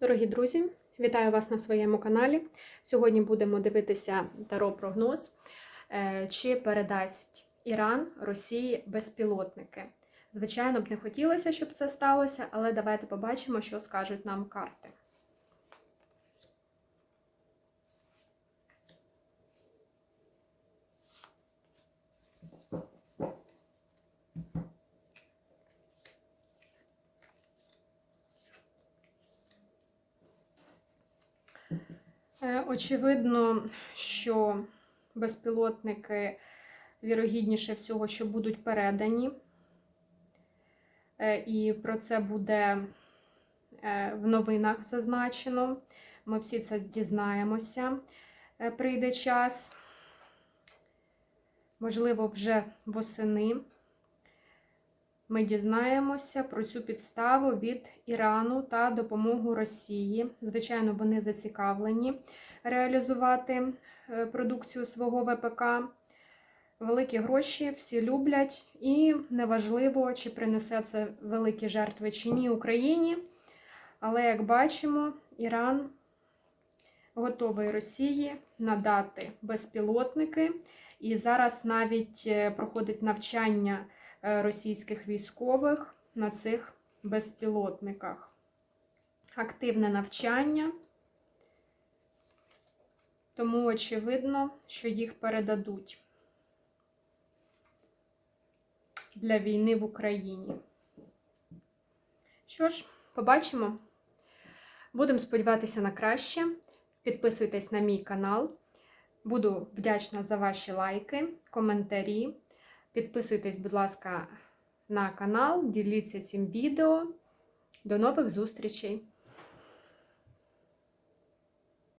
Дорогі друзі, вітаю вас на своєму каналі. Сьогодні будемо дивитися таро прогноз, е, чи передасть Іран Росії безпілотники. Звичайно б не хотілося, щоб це сталося, але давайте побачимо, що скажуть нам карти. Очевидно, що безпілотники вірогідніше всього, що будуть передані. Е, І про це буде е, в новинах зазначено. Ми всі це дізнаємося. Е, Прийде час, можливо, вже восени. Ми дізнаємося про цю підставу від Ірану та допомогу Росії. Звичайно, вони зацікавлені реалізувати е, продукцію свого ВПК. Великі гроші всі люблять, і неважливо, чи принесе це великі жертви чи ні Україні. Але, як бачимо, Іран готовий Росії надати безпілотники. І зараз навіть е, проходить навчання російських військових на цих безпілотниках. Активне навчання, тому очевидно, що їх передадуть для війни в Україні. Що ж, побачимо. Будемо сподіватися на краще. Підписуйтесь на мій канал. Буду вдячна за ваші лайки, коментарі. Підписуйтесь, будь ласка, на канал, діліться цим відео. До нових зустрічей!